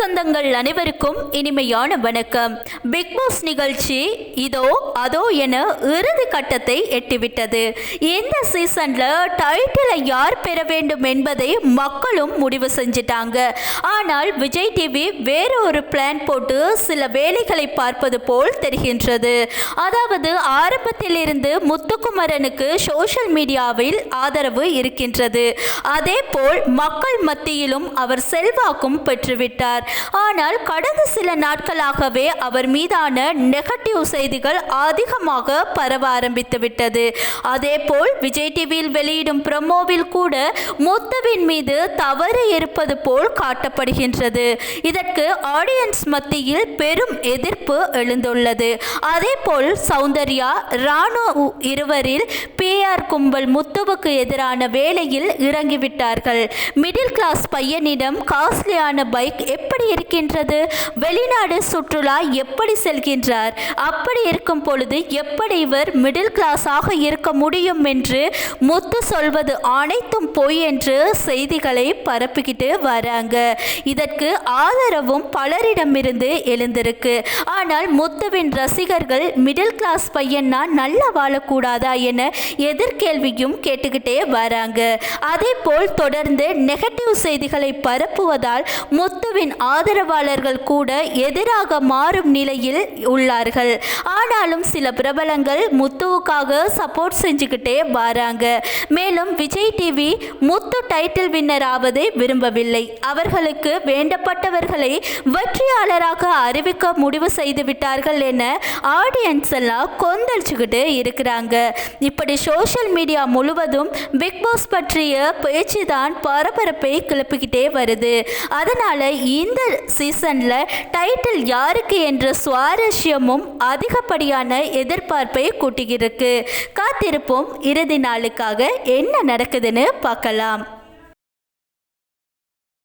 சொந்தங்கள் அனைவருக்கும் இனிமையான வணக்கம். பிக் பாஸ் நிகழ்ச்சி இதோ அதோ என இறுதி கட்டத்தை எட்டிவிட்டது. இந்த சீசன்ல டைட்டிலை யார் பெற வேண்டும் என்பதை மக்களும் முடிவு செஞ்சிட்டாங்க. ஆனால் விஜய் டிவி வேற ஒரு பிளான் போட்டு சில வேலைகளை பார்ப்பது போல் தெரிகின்றது. அதாவது ஆரம்பத்திலிருந்து முத்துக்குமரனுக்கு சோஷியல் மீடியாவில் ஆதரவு இருக்கின்றது. அதே போல் மக்கள் மத்தியிலும் அவர் செல்வாக்கும் பெற்றுவிட்டார். ஆனால் கடந்த சில நாட்களாகவே அவர் மீதான நெகட்டிவ் செய்திகள் அதிகமாக பரவ ஆரம்பித்து விட்டது அதேபோல் விஜய் டிவியில் வெளியிடும் ப்ரமோவில் கூட முத்துவின் மீது தவறு இருப்பது போல் காட்டப்படுகின்றது. இதற்கு ஆடியன்ஸ் மத்தியில் பெரும் எதிர்ப்பு எழுந்துள்ளது. அதேபோல் சௌந்தர்யா ராணு இருவரில் பிஆர் கும்பல் முத்துவுக்கு எதிரான வேலையில் இறங்கிவிட்டார்கள். மிடில் கிளாஸ் பையனிடம் காஸ்ட்லியான பைக் எப்படி இருக்கின்றது? வெளிநாடு சுற்றுலா எப்படி செல்கின்றார்? அப்படி இருக்கும் பொழுது எப்படி இவர் மிடில் கிளாஸாக இருக்க முடியும் என்று முத்து சொல்வது அனைத்தும் பொய் என்று செய்திகளை பரப்பிக்கிட்டு வராங்க. இதற்கு ஆதரவும் பலரிடமிருந்து எழுந்திருக்கு. ஆனால் முத்துவின் ரசிகர்கள் மிடில் கிளாஸ் பையன்னா நல்லா வாழக்கூடாதா என எதிர்கேள்வியும் கேட்டுக்கிட்டே வராங்க. அதே போல் தொடர்ந்து நெகட்டிவ் செய்திகளை பரப்புவதால் முத்துவின் ஆதரவாளர்கள் கூட எதிராக மாறும் நிலையில் உள்ளார்கள். ஆனாலும் சில பிரபலங்கள் முத்துவுக்காக சப்போர்ட் செஞ்சுக்கிட்டே வராங்க. மேலும் Vijay TV Muthu title winner ஆவதை விரும்பவில்லை. அவர்களுக்கு வேண்டப்பட்டவர்களை வெற்றியாளராக அறிவிக்க முடிவு செய்து விட்டார்கள் என ஆடியன்ஸ் எல்லாம் கொந்தளிச்சுக்கிட்டு இருக்கிறாங்க. இப்படி சோஷியல் சோஷியல் மீடியா முழுவதும் பிக் பாஸ் பற்றிய பேச்சு தான் பரபரப்பை கிளப்பிக்கிட்டே வருது. அதனால் இந்த சீசனில் டைட்டில் யாருக்கு என்ற சுவாரஸ்யமும் அதிகப்படியான எதிர்பார்ப்பை கூட்டுகிறது காத்திருப்போம் இறுதி நாளுக்காக என்ன நடக்குதுன்னு பார்க்கலாம்.